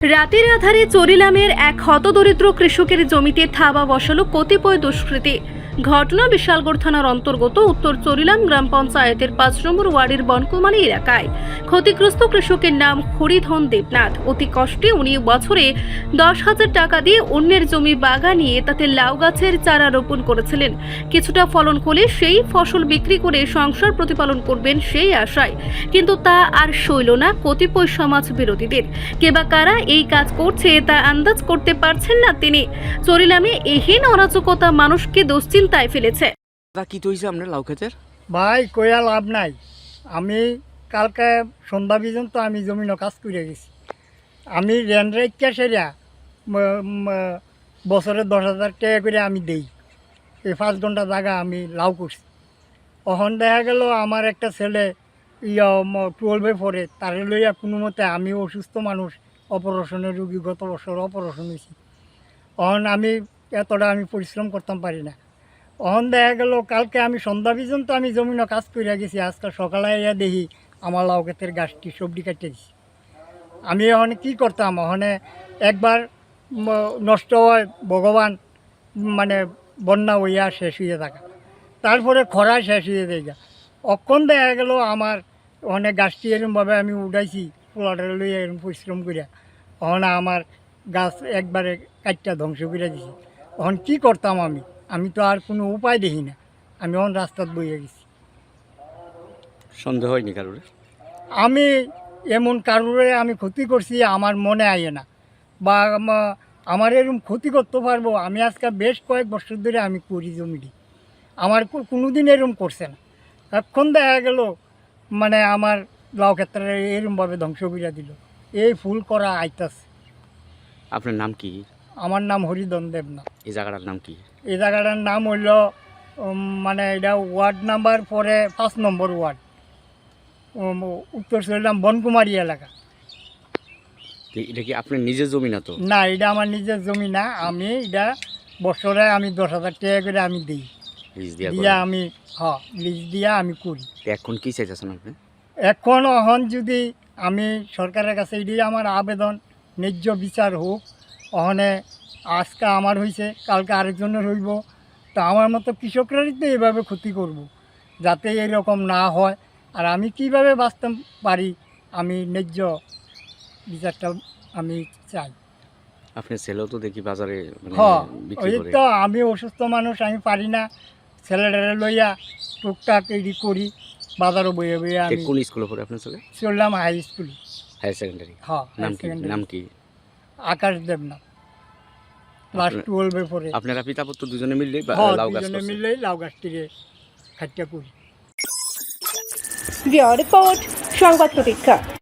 রাতের আধারে চরিলামের এক হতদরিদ্র কৃষকের জমিতে থাবা বসালো কতিপয় দুষ্কৃতী। ঘটনা বিশালগড় থানার অন্তর্গত উত্তর চরিলাম গ্রাম পঞ্চায়েতের পাঁচ নম্বর ওয়ার্ডের বনকুমারী এলাকায়। ক্ষতিগ্রস্ত কৃষকের নাম হরিধন দেবনাথ। অতি কষ্টে উনি বছরে দশ হাজার টাকা দিয়ে অন্যের জমি বাগানিয়ে তাতে লাউ গাছের চারা রোপণ করেছিলেন। কিছুটা ফলন হলে সেই ফসল বিক্রি করে সংসার প্রতিপালন করবেন সেই আশায়। কিন্তু তা আর সইল না কতিপয় সমাজ বিরোধীদের কে বা কারা এই কাজ করছে তা আন্দাজ করতে পারছেন না তিনি। চরিলামে এহেন অরাজকতা মানুষকে দুশ্চিন্তায় ফেলেছে। তা কি তৈছে আপনার লাউ ক্ষেতের? ভাই কইয়া লাভ নাই। আমি কালকে সন্ধ্যা পর্যন্ত আমি জমিন কাজ করে গেছি। আমি রেন্ট রেখা ম- বছরে দশ হাজার টাকা করে আমি দেই। এই পাঁচ ঘণ্টা জায়গা আমি লাউ করছি। তখন দেখা গেল আমার একটা ছেলে ইয়া টুয়েলভে পড়ে। তারে লইয়া কোনো মতে আমি অসুস্থ মানুষ অপারেশনের রুগী গত বছর অপারেশন হয়েছি তখন আমি এতটা আমি পরিশ্রম করতাম পারি না। অহন দেখা গেল, কালকে আমি সন্ধ্যা পর্যন্ত আমি জমিনে কাজ করে গেছি, আজকে সকালে ইয়া দেখি আমার লাউ ক্ষেতের গাছটি সবজি কাটতে গেছি আমি ওখানে কী করতাম? ওখানে একবার নষ্ট হয়, ভগবান মানে বন্যা হইয়া শেষ হয়ে থাকা। তারপরে খরা শেষ হয়ে যায় অক্ষণ দেখা গেল আমার ওখানে গাছটি এরমভাবে আমি উঠাইছি পোলাটা লইয়া এরম পরিশ্রম করিয়া ওখানে আমার গাছ একবারে কাটটা ধ্বংস করে দিছি। তখন কী করতাম আমি? আমি তো আর কোনো উপায় দেখি না। আমি অন রাস্তাত বইয়ে গেছি। সন্দেহ হয়নি কারোর? আমি এমন কারোরে আমি ক্ষতি করছি আমার মনে আইয়ে না। বা আমার এরকম ক্ষতি করতে পারব আমি আজকে বেশ কয়েক বছর ধরে আমি করি জমিটি। আমার কোনো দিন এরকম করছে না। এখন দেখা গেল মানে আমার লাউ ক্ষেত্রে এরকমভাবে ধ্বংস করে দিল। এই ফুল করা আইতাছে। আপনার নাম কি? আমার নাম হরিদন দেবনাথ। এই জায়গাটার নাম কি? এই জায়গাটার নাম হইল মানে এটা ওয়ার্ড নাম্বার পরে পাঁচ নম্বর ওয়ার্ড। উত্তর চলিলাম বনকুমারী এলাকা। এটা কি আপনার নিজের জমি না তো? না এটা আমার নিজের জমি না। আমি এটা বছরে আমি দশ হাজার টাকা করে আমি দিই। লিজ দিয়া দিয়া আমি হ লিজ দিয়া আমি করি। এখন কি চাইতেছেন আপনি? এখন অহন যদি আমি সরকারের কাছে এটি আমার আবেদন ন্যায্য বিচার হোক অহনে আজকে আমার হয়েছে কালকে আরেকজনের হইব। তো আমার মতো কৃষকরাই তো এভাবে ক্ষতি করব। যাতে এরকম না হয়। আর আমি কীভাবে বাঁচতে পারি আমি ন্যায্য বিচারটা আমি চাই। আপনার ছেলেও তো দেখি বাজারে মানে হ বিক্রি ওই তো আমি অসুস্থ মানুষ আমি পারি না। ছেলেটারে লইয়া টুকটাক এডি করি বাজারও বইয়ে বইয়ে আমি কোন স্কুলে পড়ে আপনার ছেলে? চললাম হাই স্কুল হায়ার সেকেন্ডারি হ্যাঁ নাম কি? নাম কি? আকাশ দেব না ক্লাস আপনার- টুয়েলভে পড়ে আপনারা পিতা পুত্র দুজনে মিললে বা- হ্যাঁ লাউ গাছ দুজনে মিললেই লাউ গাছটিকে খাটিয়া করি। রিপোর্ট সংবাদ প্রতীক্ষা।